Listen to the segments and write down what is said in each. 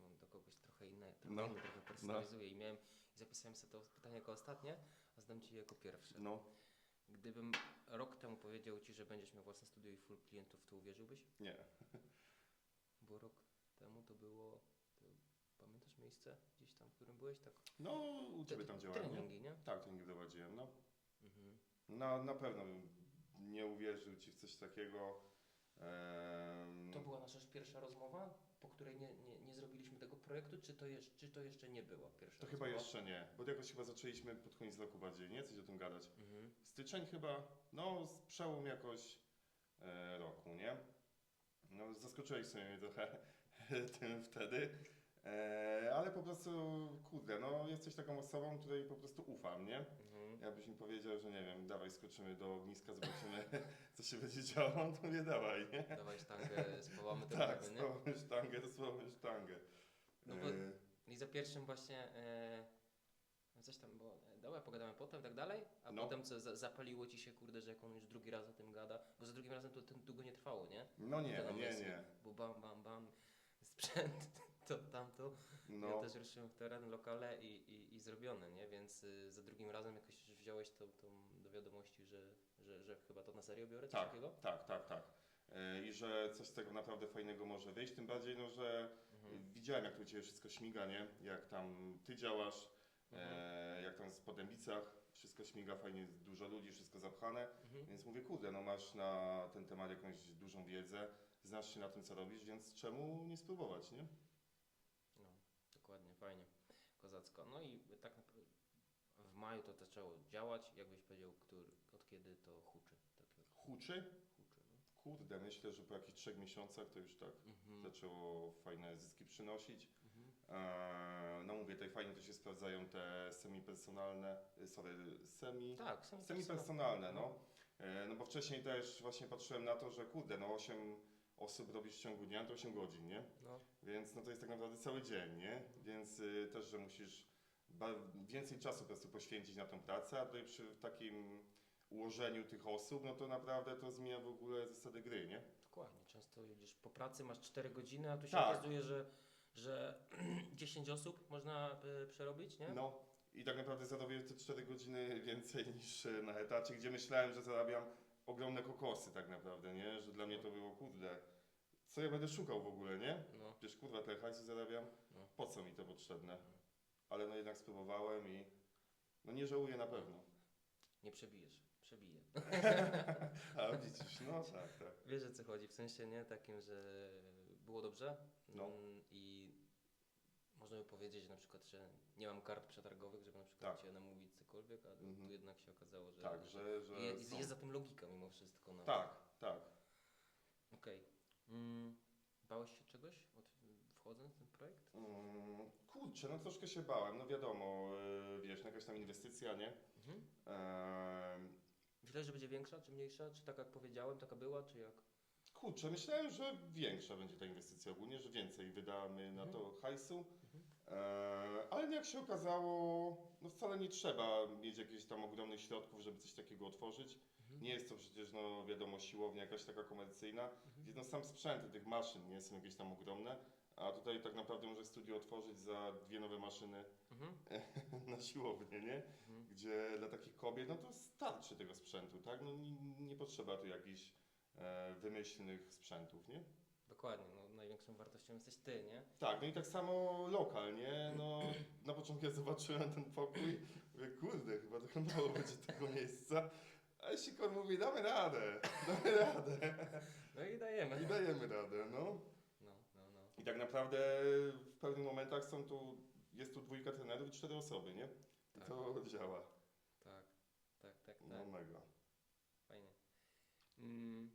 mam do kogoś trochę inne, trochę No, inny, trochę personalizuję i miałem, i zapisałem sobie to pytanie jako ostatnie, a zdam Ci je jako pierwsze. No, Gdybym rok temu powiedział Ci, że będziesz miał własne studio i full klientów, to uwierzyłbyś? nie. Bo rok temu to było, to pamiętasz miejsce gdzieś tam, w którym byłeś? Tak, No, u Ciebie tam działałem, nie? Treningi, nie? Tak, treningi prowadziłem, no. Mhm. Na, na pewno bym nie uwierzył Ci w coś takiego. Em, To była nasza pierwsza rozmowa, po której nie, nie, nie zrobiliśmy tego projektu, czy to, jeszcze, czy to jeszcze nie była pierwsza To rozmowa? chyba jeszcze nie, bo jakoś chyba zaczęliśmy pod koniec roku bardziej, nie? Coś o tym gadać. Mhm. Styczeń chyba, no z przełom jakoś e, roku, nie? No zaskoczyłeś sobie mnie trochę tym wtedy, e, ale po prostu, kurde, no jesteś taką osobą, której po prostu ufam, nie? Jakbyś mi powiedział, że nie wiem, dawaj skoczymy do ogniska, zobaczymy co się będzie działo, to mówię dawaj, nie? Dawaj sztangę, spawamy te Tak, problemy, nie? słowem sztangę, słowem sztangę. No bo- E, I za pierwszym właśnie e, no coś tam, bo e, dobra, pogadamy potem, tak dalej, a No. potem co, za, zapaliło ci się, kurde, że jak on już drugi raz o tym gada, bo za drugim razem to, to długo nie trwało, nie? No nie, nie, nie. Bo bam, bam, bam, sprzęt, to, tamto. No, Ja też ruszyłem w teren, lokale i, i, i zrobione, nie? Więc y, za drugim razem jakoś już wziąłeś to, to do wiadomości, że, że, że chyba to na serio biorę, coś tak, takiego? tak, tak, tak. E, I że coś z tego naprawdę fajnego może wyjść, tym bardziej, no, że Mhm. widziałem jak tu u Ciebie wszystko śmiga, nie? Jak tam Ty działasz, Mhm. e, jak tam w Dębicach wszystko śmiga, fajnie, dużo ludzi, wszystko zapchane, Mhm. więc mówię, kurde, no masz na ten temat jakąś dużą wiedzę, znasz się na tym, co robisz, więc czemu nie spróbować, nie? Fajnie, kozacko. No i tak w maju to zaczęło działać, jakbyś powiedział, który, od kiedy to huczy, tak jak Huczy? huczy, no. Kurde, myślę, że po jakichś trzech miesiącach to już tak Mhm. zaczęło fajne zyski przynosić. Mhm. Eee, no mówię, tutaj fajnie to się sprawdzają te semi-personalne, y, sorry, semi, Tak, semi semi-personalne, no. E, no bo wcześniej też właśnie patrzyłem na to, że kurde, no 8 osób robisz w ciągu dnia, to 8 godzin, nie? No, Więc no to jest tak naprawdę cały dzień, nie? Więc y, też, że musisz więcej czasu po prostu poświęcić na tą pracę, a tutaj przy takim ułożeniu tych osób, no to naprawdę to zmienia w ogóle zasady gry, nie? dokładnie. Często jedziesz po pracy, masz 4 godziny, a tu się Tak. okazuje, że, że 10 osób można y, przerobić, nie? No i tak naprawdę zarabiam te 4 godziny więcej niż e, na etacie, gdzie myślałem, że zarabiam ogromne kokosy tak naprawdę, nie? Że dla mnie to było kurde, co ja będę szukał w ogóle, nie? No, Przecież kurwa tyle hajsu zarabiam, No. po co mi to potrzebne? Ale no jednak spróbowałem i no nie żałuję na pewno. nie przebijesz, przebiję. A widzisz, no tak, tak. Wiesz o co chodzi, w sensie nie takim, że było dobrze No. mm, i można by powiedzieć na przykład, że nie mam kart przetargowych, żeby na przykład Tak. Cię namówić cokolwiek, a Mhm. tu jednak się okazało, że, Tak, że, że jest, są. jest za tym logika mimo wszystko. No. Tak, tak. Okej. Mm, bałeś się czegoś od, wchodząc w ten projekt? Mm, kurczę, no troszkę się bałem, no wiadomo, y, wiesz, jakaś tam inwestycja, nie? Mhm. Myślałeś, że będzie większa, czy mniejsza? Czy tak jak powiedziałem, taka była, czy jak? Kurczę, myślałem, że większa będzie ta inwestycja ogólnie, że więcej wydamy na to hajsu, ale jak się okazało, no wcale nie trzeba mieć jakichś tam ogromnych środków, żeby coś takiego otworzyć. Nie jest to przecież, no wiadomo, siłownia jakaś taka komercyjna, gdzie no sam sprzęty tych maszyn nie są jakieś tam ogromne, a tutaj tak naprawdę może studio otworzyć za dwie nowe maszyny Mhm. na siłownię, nie? Mhm. Gdzie dla takich kobiet, no to starczy tego sprzętu, tak? No nie, nie potrzeba tu jakichś e, wymyślnych sprzętów, nie? Dokładnie, no, największą wartością jesteś Ty, nie? Tak, no i tak samo lokal, nie? No, na początku ja zobaczyłem ten pokój, mówię, kurde, chyba mało będzie tego miejsca. A Sikor mówi, damy radę, damy radę. No i dajemy. I dajemy radę, no. No, no, no. I tak naprawdę w pewnych momentach są tu, jest tu dwójka trenerów i cztery osoby, nie? I Tak. to działa. Tak, tak, tak, tak. No mega. Fajnie. Mm.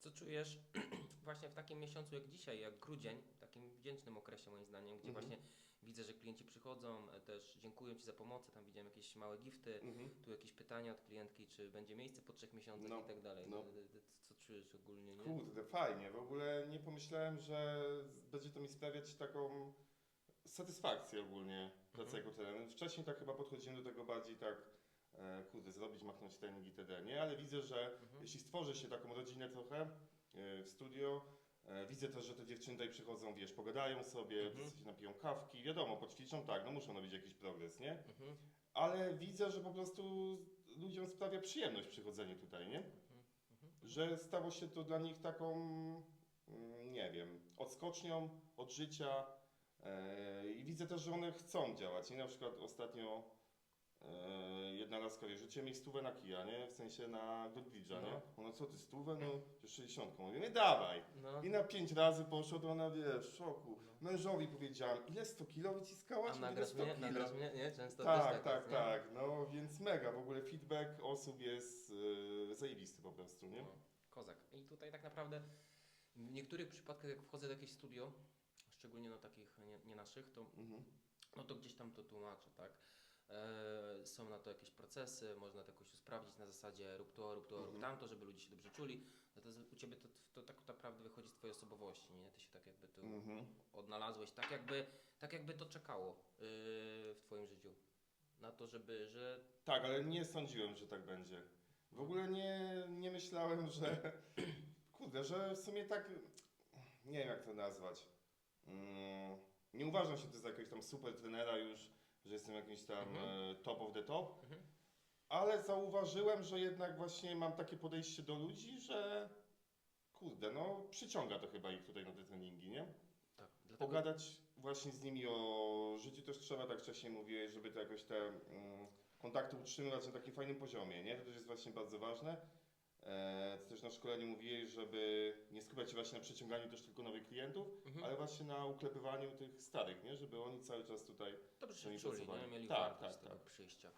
Co czujesz właśnie w takim miesiącu jak dzisiaj, jak grudzień, takim wdzięcznym okresie moim zdaniem, gdzie Mhm. właśnie widzę, że klienci przychodzą, e, też dziękują Ci za pomoc, tam widziałem jakieś małe gifty, Mhm. tu jakieś pytania od klientki, czy będzie miejsce po trzech miesiącach No, i tak dalej. no. No. e, e, Co czujesz ogólnie, nie? Kurde, fajnie. W ogóle nie pomyślałem, że będzie to mi sprawiać taką satysfakcję ogólnie praca Mhm. jako trener. Wcześniej tak chyba podchodziłem do tego bardziej tak, kurde, zrobić, machnąć trening itd. Nie, ale widzę, że Mhm. jeśli stworzy się taką rodzinę trochę e, w studio, E, Widzę też, że te dziewczyny tutaj przychodzą, wiesz, pogadają sobie, Mhm. się napiją kawki, wiadomo, poćwiczą, tak, no muszą robić jakiś progres, nie? Mhm. Ale widzę, że po prostu ludziom sprawia przyjemność przychodzenie tutaj, nie? Mhm. Że stało się to dla nich taką, mm, nie wiem, odskocznią od życia e, i widzę też, że one chcą działać, nie? Na przykład ostatnio e, wiesz, rzuciłem jej stówę na kija, nie? W sensie na Goodbridge'a, nie? No. Ona, co ty, stówę? No, już 60. Mówię, nie dawaj! No. I na pięć razy poszło, to ona, wiesz, w szoku. Mężowi powiedziałam, ile 100 kilo wyciskałaś? A Mówię, nagrasz 100 mnie? Nagrasz mnie? Nie? Często Tak, też tak, jest, nie? tak. No więc mega. W ogóle feedback osób jest yy, zajebisty po prostu, nie? No, kozak. I tutaj tak naprawdę w niektórych przypadkach, jak wchodzę do jakiegoś studio, szczególnie no takich nie, nie naszych, to Mhm. no to gdzieś tam to tłumaczę, tak? E, są na to jakieś procesy, można to jakoś usprawdzić na zasadzie rób to, rób to, rób Mhm. tamto, żeby ludzie się dobrze czuli. Natomiast u Ciebie to, to tak naprawdę wychodzi z Twojej osobowości, nie? Ty się tak jakby tu Mhm. odnalazłeś, tak jakby, tak jakby to czekało yy, w Twoim życiu. Na to, żeby, że Tak, ale nie sądziłem, że tak będzie. W ogóle nie, nie myślałem, że. Kurde, że w sumie tak. Nie wiem, jak to nazwać. Mm, nie uważam się też za jakiegoś tam super trenera już, że jestem jakimś tam Mhm. e, top of the top. Mhm. Ale zauważyłem, że jednak właśnie mam takie podejście do ludzi, że. Kurde, no przyciąga to chyba ich tutaj na te treningi, nie? tak, dlatego Pogadać właśnie z nimi o życiu też trzeba, tak wcześniej mówiłeś, żeby to jakoś te mm, kontakty utrzymywać na takim fajnym poziomie, nie? To też jest właśnie bardzo ważne. E, ty też na szkoleniu mówiłeś, żeby nie skupiać się właśnie na przyciąganiu też tylko nowych klientów, Mhm. ale właśnie na uklepywaniu tych starych, nie? Żeby oni cały czas tutaj... dobrze się czuli, nie? Mieli Tak, wartość tak, tego tak. przyjścia.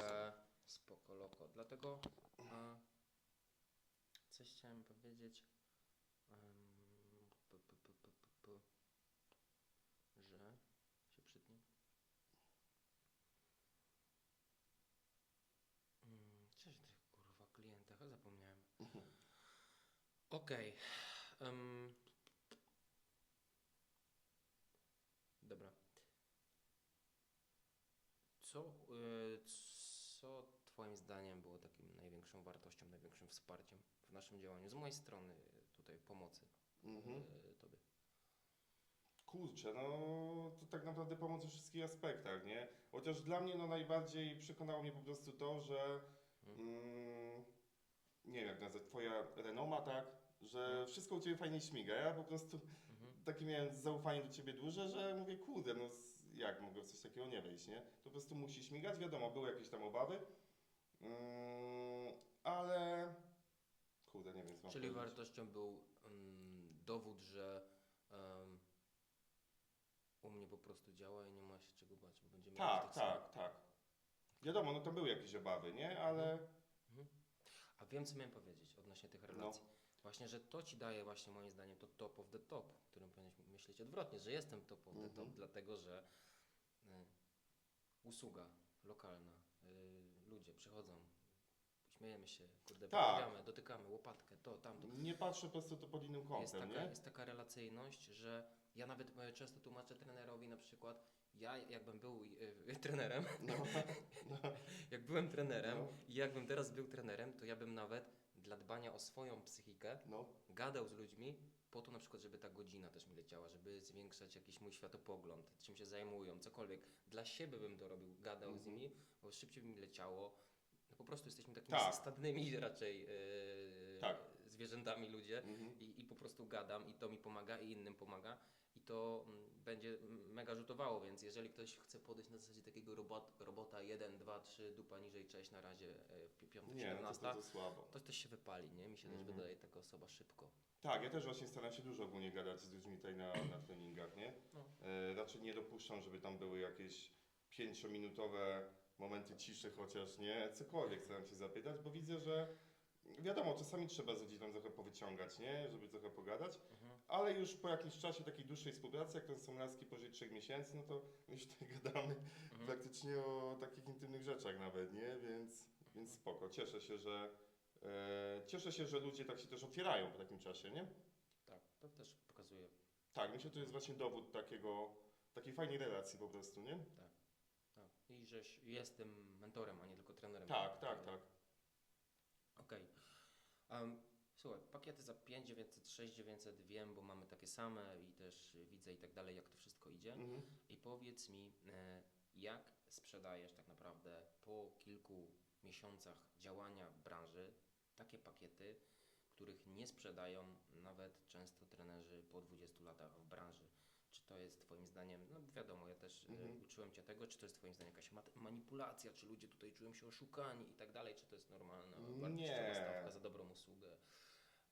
E, spoko, loko. Dlatego e, coś chciałem powiedzieć, p, p, p, p, p, p, że się przytnie. Mm, Coś o tych kurwa klientach, a zapomniałem. Okej. em, dobra. Co, y, co Twoim zdaniem było takim największą wartością, największym wsparciem w naszym działaniu? Z mojej strony tutaj pomocy Mhm. y, Tobie. Kurczę, no to tak naprawdę pomoc we wszystkich aspektach, nie? Chociaż dla mnie no najbardziej przekonało mnie po prostu to, że mm, nie wiem jak nazwać, twoja renoma, tak? Że Mhm. wszystko u ciebie fajnie śmiga. Ja po prostu Mhm. takie miałem zaufanie do ciebie duże, że mówię, kurde, no jak mogę w coś takiego nie wejść, nie? To po prostu musi śmigać, wiadomo, były jakieś tam obawy, mm, ale kurde, nie wiem co Czyli powiedzieć. wartością był mm, dowód, że em, u mnie po prostu działa i nie ma się czego bać, bo będziemy Tak, samo. tak, tak. Wiadomo, no to były jakieś obawy, nie? Ale A wiem, co miałem powiedzieć odnośnie tych relacji. Właśnie, że to ci daje właśnie moim zdaniem to top of the top, którym powinieneś myśleć odwrotnie, że jestem top of the Mhm. top, dlatego że y, usługa lokalna, y, ludzie przychodzą, śmiejemy się, kurde, Tak. dotykamy, łopatkę, to, tamto. nie patrzę po prostu to pod innym Jest kątem, taka, nie? jest taka relacyjność, że ja nawet e, często tłumaczę trenerowi na przykład, ja jakbym był y, trenerem, No, no, jak byłem trenerem No. i jakbym teraz był trenerem, to ja bym nawet dla dbania o swoją psychikę no. gadał z ludźmi po to na przykład, żeby ta godzina też mi leciała, żeby zwiększać jakiś mój światopogląd, czym się zajmują, cokolwiek. Dla siebie bym to robił, gadał z Mhm. nimi, bo szybciej by mi leciało. No po prostu jesteśmy takimi Tak. stadnymi raczej yy, Tak. zwierzętami ludzie Mhm. i, i po prostu gadam i to mi pomaga i innym pomaga i to mm, będzie mm, mega rzutowało, więc jeżeli ktoś chce podejść na zasadzie takiego robot, robota 1, 2, 3, dupa niżej, cześć na razie, e, w pi- piątek, Nie, no to, 17, to, to słabo. to też się wypali, nie? Mi się też Mhm. wydaje taka osoba szybko. Tak, ja też właśnie staram się dużo ogólnie gadać z ludźmi tutaj na, na treningach, nie? No. E, raczej nie dopuszczam, żeby tam były jakieś pięciominutowe momenty ciszy chociaż, nie? Cokolwiek staram się zapytać, bo widzę, że wiadomo, czasami trzeba z tam trochę powyciągać, nie? Żeby trochę pogadać, ale już po jakimś czasie takiej dłuższej współpracy, jak to są laski powyżej trzech miesięcy, no to my już tutaj gadamy Mhm. praktycznie o takich intymnych rzeczach nawet, nie? Więc, więc spoko. Cieszę się, że e, cieszę się, że ludzie tak się też otwierają po takim czasie, nie? Tak, to też pokazuje. Tak, myślę, że to jest właśnie dowód takiego, takiej fajnej relacji po prostu, nie? Tak. I że jestem mentorem, a nie tylko trenerem. Tak, tak, Em, Słuchaj, pakiety za 5900, 6900 wiem, bo mamy takie same i też widzę i tak dalej, jak to wszystko idzie. Mhm. I powiedz mi, e, jak sprzedajesz tak naprawdę po kilku miesiącach działania w branży takie pakiety, których nie sprzedają nawet często trenerzy po 20 latach w branży? Czy to jest Twoim zdaniem, no wiadomo, ja też e, Mhm. uczyłem Cię tego, czy to jest Twoim zdaniem jakaś manipulacja, czy ludzie tutaj czują się oszukani i tak dalej, czy to jest normalna, wartościowa Nie. stawka za dobrą usługę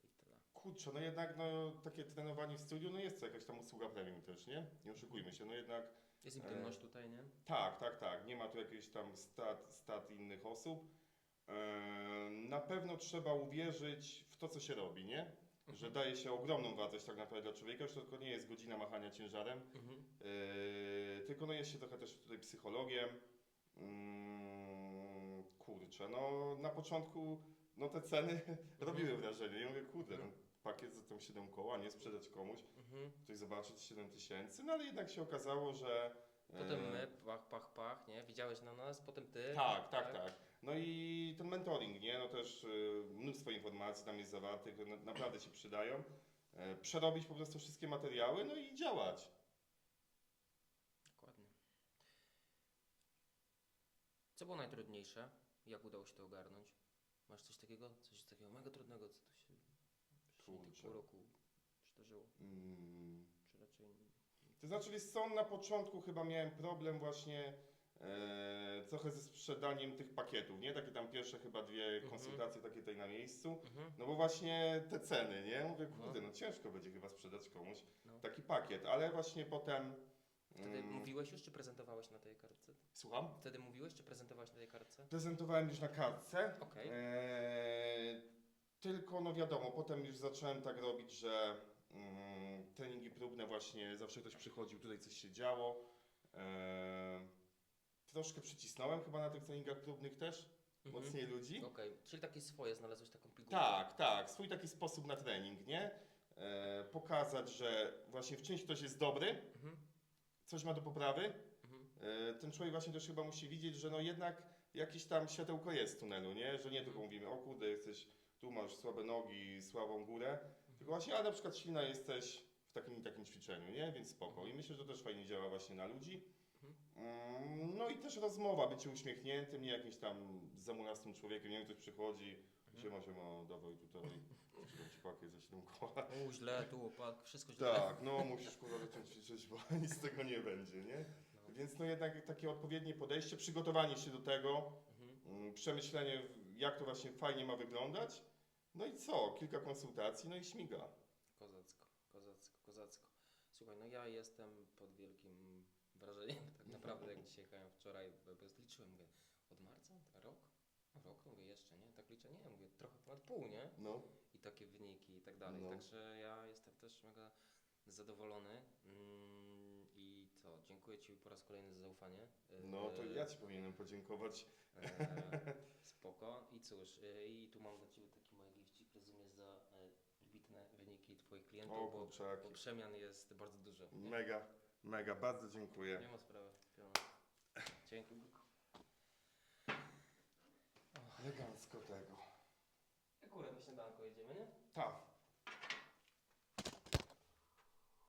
i tyle. Kurczę, no jednak no, takie trenowanie w studiu, no jest to jakaś tam usługa premium też, nie? Nie oszukujmy się, no jednak Jest intymność tutaj, nie? tak, tak, tak, nie ma tu jakichś tam stat, stat innych osób. Eee, na pewno trzeba uwierzyć w to, co się robi, nie? Że Mhm. daje się ogromną wartość tak naprawdę dla człowieka, że to tylko nie jest godzina machania ciężarem, Mhm. Yy, tylko no jest się trochę też tutaj psychologiem. Mm, kurczę, no na początku no te ceny robiły wrażenie. Ja mówię, kurde, no, pakiet za tam 7 koła, nie sprzedać komuś, Mhm. ktoś zobaczyć 7 tysięcy, no ale jednak się okazało, że... Potem e, my, pach, pach, pach, nie? Widziałeś na nas, potem ty. Tak, tak, tak. No i ten mentoring, nie? No też y, mnóstwo informacji tam jest zawartych, które na, naprawdę się przydają. E, przerobić po prostu wszystkie materiały, no i działać. Dokładnie. Co było najtrudniejsze? Jak udało się to ogarnąć? Masz coś takiego? Coś takiego mega trudnego, co to się w Kurczę. pół roku przydarzyło? Mm. Czy raczej... To znaczy, wiesz co, na początku chyba miałem problem właśnie trochę ze sprzedaniem tych pakietów, nie? Takie tam pierwsze chyba dwie Mhm. konsultacje takie tutaj na miejscu. Mhm. No bo właśnie te ceny, nie? Mówię, No. kurde, no ciężko będzie chyba sprzedać komuś No. taki pakiet, ale właśnie potem... Wtedy mm, mówiłeś już, czy prezentowałeś na tej kartce? Słucham? Wtedy mówiłeś, czy prezentowałeś na tej kartce? Prezentowałem już na kartce. Okej. E, tylko, no wiadomo, potem już zacząłem tak robić, że mm, treningi próbne właśnie, zawsze ktoś przychodził, tutaj coś się działo. E, troszkę przycisnąłem chyba na tych treningach próbnych też, Mhm. mocniej ludzi. Okej, czyli takie swoje, znalazłeś taką pigułkę. Tak, tak, swój taki sposób na trening, nie? E, pokazać, że właśnie w czymś ktoś jest dobry, Mhm. coś ma do poprawy, Mhm. E, ten człowiek właśnie też chyba musi widzieć, że no jednak jakieś tam światełko jest w tunelu, nie? Że nie tylko mówimy, o kurde, jesteś, tu masz słabe nogi, słabą górę, tylko właśnie, a na przykład silna jesteś w takim i takim ćwiczeniu, nie? Więc spoko. I myślę, że to też fajnie działa właśnie na ludzi. Mm, No i też rozmowa, bycie uśmiechniętym, nie jakimś tam zamurastym człowiekiem, nie wiem, ktoś przychodzi, siema, siema, dawaj tutaj, sprzedam ci pakiet za 7 koła. U, źle, tu opak, wszystko źle. Tak, no musisz kurwa zacząć ćwiczyć, bo nic z tego nie będzie, nie? No. Więc no jednak takie odpowiednie podejście, przygotowanie się do tego, Mhm. mm, przemyślenie jak to właśnie fajnie ma wyglądać. No i co? Kilka konsultacji, no i śmiga. Kozacko, kozacko, kozacko. Słuchaj, no ja jestem pod wielkim wrażeniem naprawdę, jak dzisiaj jechałem wczoraj, bo bo zliczyłem, mówię, od marca? Rok? Rok? Mówię, jeszcze nie? Tak liczę? Nie, mówię, trochę ponad pół, nie? No. I takie wyniki i tak dalej. No. Także ja jestem też mega zadowolony. Mm, I co, dziękuję Ci po raz kolejny za zaufanie. No to Yy, ja Ci powinienem podziękować. E, spoko. I cóż, e, i tu mam dla Ciebie taki mój gifcik, rozumiesz, za e, wybitne wyniki Twoich klientów, O bo, kurczaki. bo przemian jest bardzo dużo. nie? Mega, mega, bardzo dziękuję. Nie ma sprawy. Piona. Dzięki. Elegancko tego. Akurat na śniadanko jedziemy, nie? Tak.